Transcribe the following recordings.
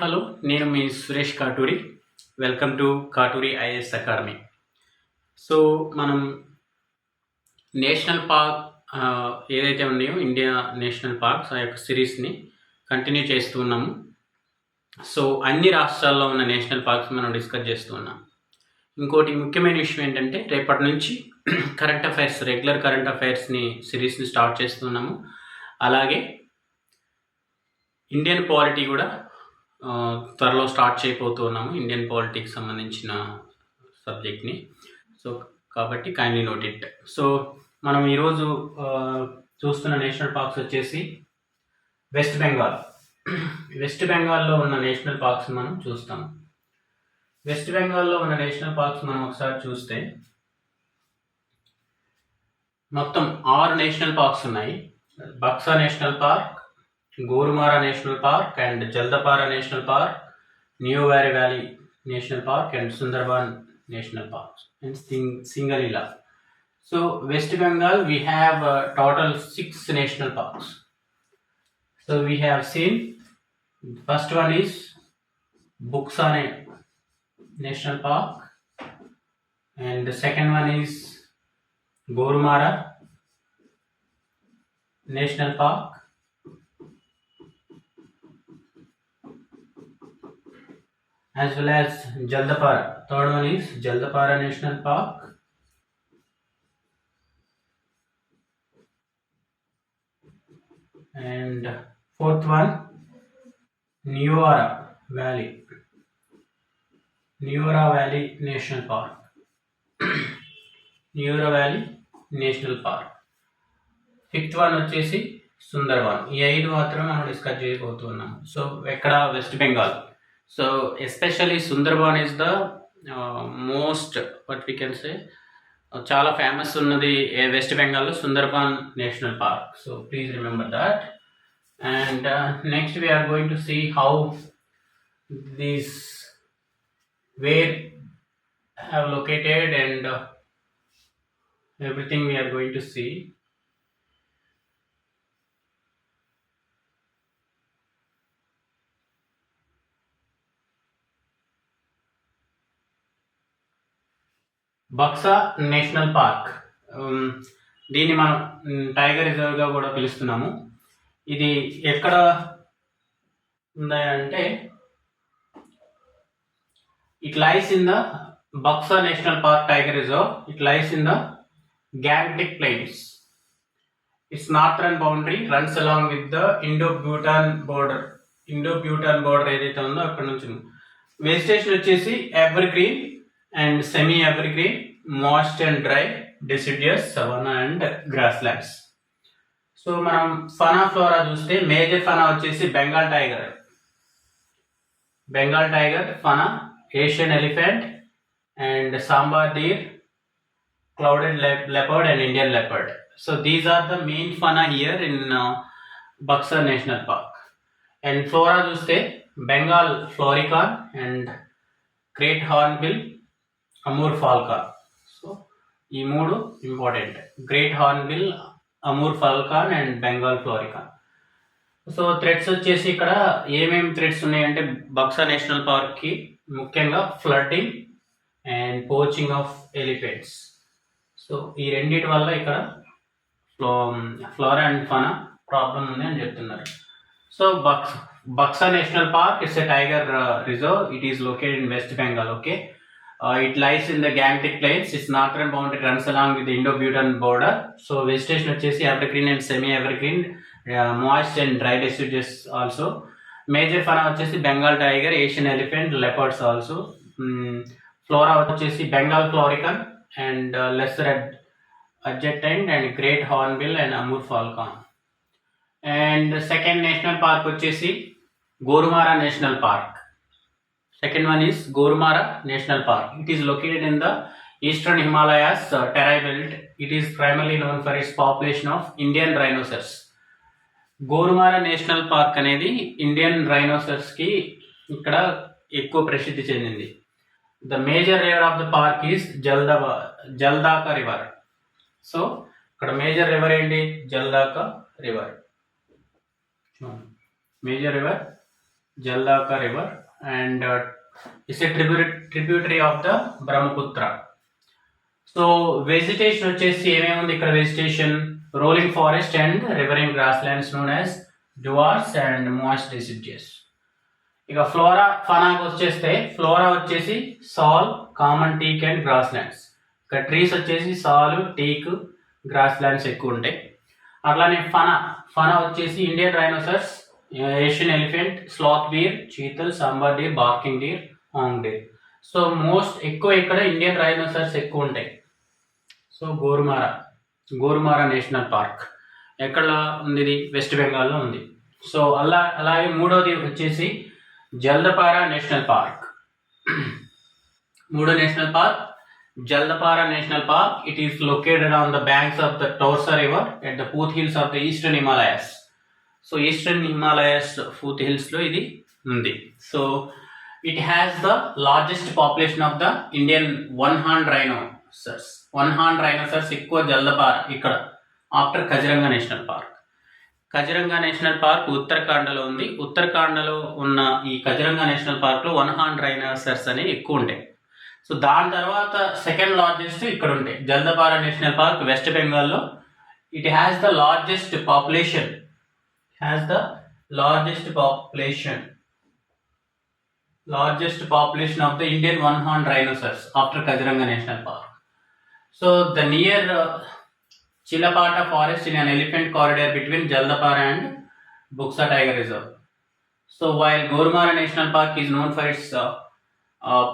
Hello నేను మీ Suresh Katuri. Welcome to Katuri IAS academy. So మనం national park ఏదైతే ఉన్నాయో ఇండియా నేషనల్ పార్క్స్ ఆ యొక్క సిరీస్ని కంటిన్యూ చేస్తూ ఉన్నాము. సో అన్ని రాష్ట్రాల్లో ఉన్న నేషనల్ పార్క్స్ మనం డిస్కస్ చేస్తూ ఉన్నాం. ఇంకోటి ముఖ్యమైన విషయం ఏంటంటే రేపటి నుంచి కరెంట్ అఫైర్స్ రెగ్యులర్ కరెంట్ అఫైర్స్ని సిరీస్ని స్టార్ట్ చేస్తున్నాము అలాగే ఇండియన్ పాలిటీ కూడా త్వరలో స్టార్ట్ చేయబోతున్నాము ఇండియన్ పాలిటిక్స్ సంబంధించిన సబ్జెక్ట్ని. సో కాబట్టి కైండ్లీ నోట్ ఇట్ సో మనం ఈరోజు చూస్తున్న నేషనల్ పార్క్స్ వచ్చేసి వెస్ట్ బెంగాల్. వెస్ట్ బెంగాల్లో ఉన్న నేషనల్ పార్క్స్ మనం చూస్తాం. వెస్ట్ బెంగాల్లో ఉన్న నేషనల్ పార్క్స్ మనం ఒకసారి చూస్తే మొత్తం ఆరు నేషనల్ పార్క్స్ ఉన్నాయి. Buxa national park Gorumara National Park and Jaldapara National Park, Newari Valley National Park and Sundarban National Park and Singalila. So West Bengal we have a total six national parks. So we have seen first one is Buksane National Park and the second one is Gorumara National Park As well as Jaldapara. Third one is Jaldapara National Park. And fourth one, Nuara Valley. Nuara Valley National Park. Neora Valley National Park. Fifth one వచ్చేసి సుందర్బాన్ ఈ ఐదు మాత్రమే మనం discuss చేయబోతున్నాం so ఎక్కడ West Bengal so especially Sundarban is the most what we can say చాలా famous ఉన్నది West బెంగాల్లో Sundarban National Park so please remember that and next we are going to see how these were have located and uh, everything we are going Buxa National Park. దీన్ని మనం tiger రిజర్వ్గా కూడా పిలుస్తున్నాము. ఇది ఎక్కడ ఉందంటే it lies in the Buxa National Park Tiger Reserve. It lies in the Gangetic plains. Its northern boundary runs along with the Indo Bhutan border Indo Bhutan border ఏదైతే ఉందో అక్కడ నుంచి వెజిటేషన్ వచ్చేసి evergreen and semi evergreen moist and dry deciduous deciduous and grass grasslands. So మనం fauna flora చూస్తే major fauna వచ్చేసి Bengal tiger Bengal tiger fauna Asian elephant and sambar deer clouded leopard and Indian leopard so these are the main fauna here in Buxar National Park and flora చూస్తే Bengal florican and great hornbill Amur falcon. So ఈ మూడు important. Great hornbill Amur falcon and Bengal florican. So threats వచ్చేసి ఇక్కడ ఏమేమి threats ఉన్నాయంటే Buxa national పార్క్కి ముఖ్యంగా flooding and poaching of elephants so ఈ రెండింటి వల్ల ఇక్కడ flow flora and fauna problem ఉంది అని చెప్తున్నారు. So bucks Buxa National Park it's a tiger uh, reserve. It is located in West Bengal okay lies in the Gangetic plains its northern boundary runs along with Indo Bhutan border so vegetation వచ్చేసి evergreen and semi evergreen moist and dry deciduous also major fauna వచ్చేసి Bengal tiger Asian elephant leopards also flora వచ్చేసి Bengal florican and lesser adjutant and great hornbill and Amur falcon and second national park వచ్చేసి Gorumara National Park second one is Gorumara National Park it is located in the eastern Himalayas Terai belt it is primarily known for its population of Indian rhinoceros Gorumara national park అనేది Indian రైనోసర్స్కి ఇక్కడ ఎక్కువ ప్రసిద్ధి చెందింది. The major river of the park is Jalda Jaldhaka river so ఇక్కడ major river ఏంటి? Jaldhaka river major river Jaldhaka river and uh, it's a tributary tributary of the Brahmaputra. So vegetation వచ్చేసి ఏమేమి ఉంది ఇక్కడ? Vegetation rolling forest and riverine grasslands known as Duars and moist deciduous ఇక flora ఫనాకి వచ్చేస్తే flora వచ్చేసి sal common teak and grasslands ఇక trees వచ్చేసి సాల్ టీక్ గ్రాస్ ల్యాండ్స్ ఎక్కువ ఉంటాయి. అట్లానే ఫనా ఫనా వచ్చేసి Indian rhinoceros Asian elephant sloth deer chital sambar deer barking deer hog deer. So most ఎక్కువ ఇక్కడ ఇండియన్ రైనోసర్స్ ఎక్కువ ఉంటాయి. So Gorumara Gorumara national park. ఎక్కడ ఉంది ఇది? వెస్ట్ బెంగాల్లో ఉంది. సో అలా అలాగే మూడోది వచ్చేసి జల్దపారా నేషనల్ పార్క్. మూడో national park Jaldapara national park. It is located on the banks of the Torsa river at the foot hills of the eastern Himalayas so eastern Himalayas foot హిల్స్లో ఇది ఉంది. So it has the largest population of the Indian one horned rhinoceros one horned rhinoceros ఎక్కువ జల్దపార్ ఇక్కడ after Kaziranga national park Kaziranga national park ఉత్తరాఖండలో ఉంది. ఉత్తరాఖండలో ఉన్న ఈ Kaziranga national పార్క్లో వన్ హాండ్ రైనోసర్స్ అనేవి ఎక్కువ ఉంటాయి. సో దాని తర్వాత సెకండ్ లార్జెస్ట్ ఇక్కడ ఉంటాయి. జల్దపారా నేషనల్ పార్క్ వెస్ట్ బెంగాల్లో it has the largest population has the largest population largest population of the Indian one horn rhinoceros after Kaziranga national park so the near Chilapata forest in an elephant corridor between Jaldapara and Buxa tiger reserve so while Gorumara national park is known for its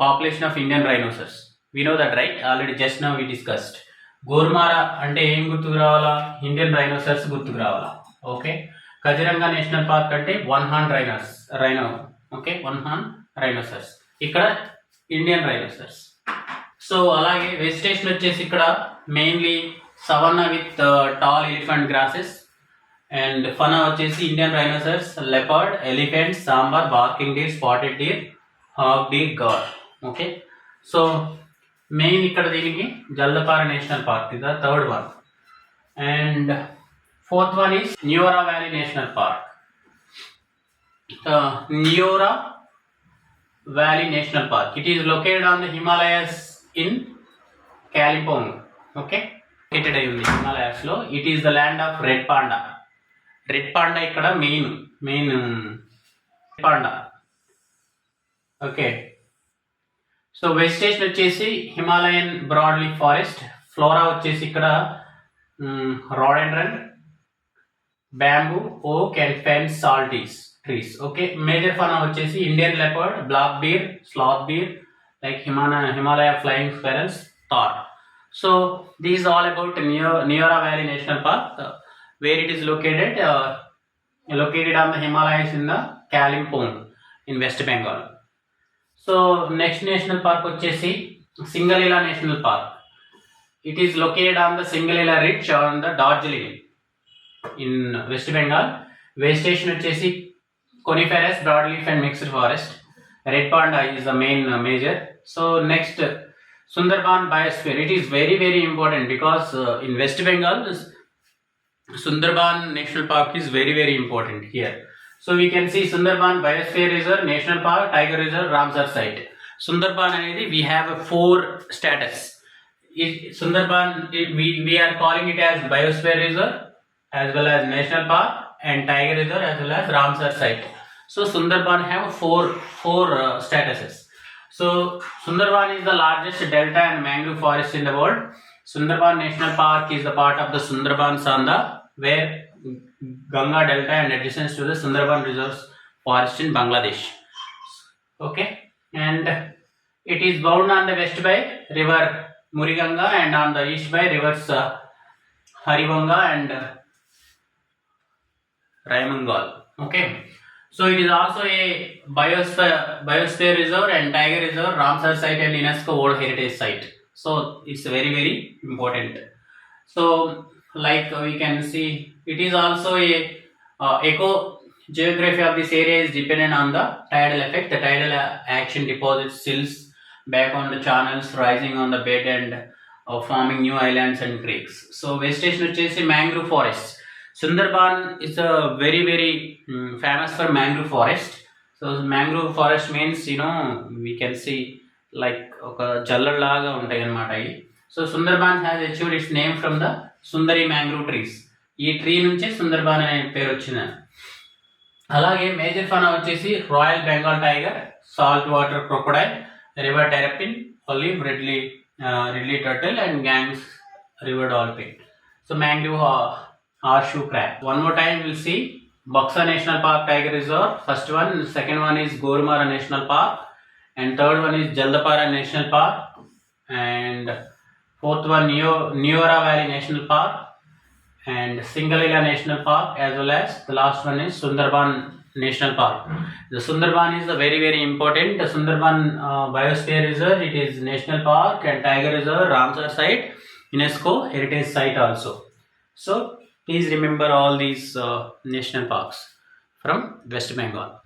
population of Indian rhinoceros we know that right already just now we discussed Gorumara అంటే ఏం గుర్తుకు రావాలా Indian rhinoceros గుర్తుకు రావాలా okay Kaziranga national park అంటే one horn rhinos rhino okay? One horn rhinoceros. ఇక్కడ Indian rhinoceros. So అలాగే vegetation వచ్చేసి ఇక్కడ mainly savanna with uh, tall elephant grasses. And fauna వచ్చేసి Indian rhinoceros leopard elephant sambar barking deer spotted deer hog deer gaur okay? So main ఇక్కడ దీనికి Jaldapara national park. ఇది third one. And fourth one is Neora valley national park Neora valley national park it is located on the Himalayas in Kalimpong okay located అయి ఉంది హిమాలయాస్లో it is the land of red panda red panda ఇక్కడ main main panda okay so vegetation వచ్చేసి Himalayan broadleaf forest flora వచ్చేసి ఇక్కడ rhododendron bamboo oak and ఫెన్ సాల్టీస్ trees okay major fauna వచ్చేసి Indian leopard black bear sloth bear like Himalaya Himalaya flying squirrels thar so these all about neo Neora valley national park where it is located located on the Himalayas in the Kalimpong in West Bengal so next national park వచ్చేసి Singalila national park it is located on the Singalila ridge on the Darjeeling in west Bengal vegetation వచ్చేసి coniferous broad leaf and mixed forest red panda is the main major so next Sundarban biosphere it is very very important because in west Bengal Sundarban National Park is very very important here. So we can see Sundarban Biosphere Reserve, National Park, Tiger Reserve, Ramsar Site. Sundarban అనేది we have a four status. It, Sundarban it, we we are calling it as Biosphere Reserve as well as National Park and Tiger Reserve as well as Ramsar Site. So Sundarban have four four uh, statuses. So Sundarban is the largest delta and mangrove forest in the world. Sundarban National Park is the part of the Sundarban Sanda, where Ganga Delta and adjacent to the Sundarban Reserves Forest in Bangladesh. Okay, and it is bound on the west by river Muriganga and on the east by rivers uh, Haribanga and uh, Raimangal. Okay, so it is also a biosphere biosphere reserve and tiger reserve, Ramsar site and UNESCO World Heritage Site. So it's very very important. So like uh, we can see, it is also a uh, eco geography of this area is dependent on the tidal effect. The tidal action deposits silts back on the channels, rising on the bed and uh, forming new islands and creeks. So vegetation వచ్చేసి mangrove forest. Sundarban is a very very famous famous for mangrove forest. So mangrove forest means you know we can see like ఒక జల్లలాగా ఉంటాయి అనమాట ఇవి so Sundarban has achieved its name from the sundari mangrove trees ఈ tree నుంచే సుందర్బాన్ అనే పేరు వచ్చింది. అలాగే మేజర్ ఫనా వచ్చేసి royal Bengal tiger salt water crocodile river terrapin olive ridley ridley turtle and Ganges river dolphin so mangrove crab. One more time we'll see Buxa National Park Tiger Reserve. First one, second one is Gormara National Park, and third one is Jaldapara National Park, and fourth one Neo Valley National Park, and Singalila National Park, as well as the last one is Sundarban National Park. The Sundarban is a very very important. The Sundarban uh, Biosphere Reserve. It is national park and tiger reserve, Ramsar site, UNESCO heritage site also. So please remember all these uh, national parks from West Bengal.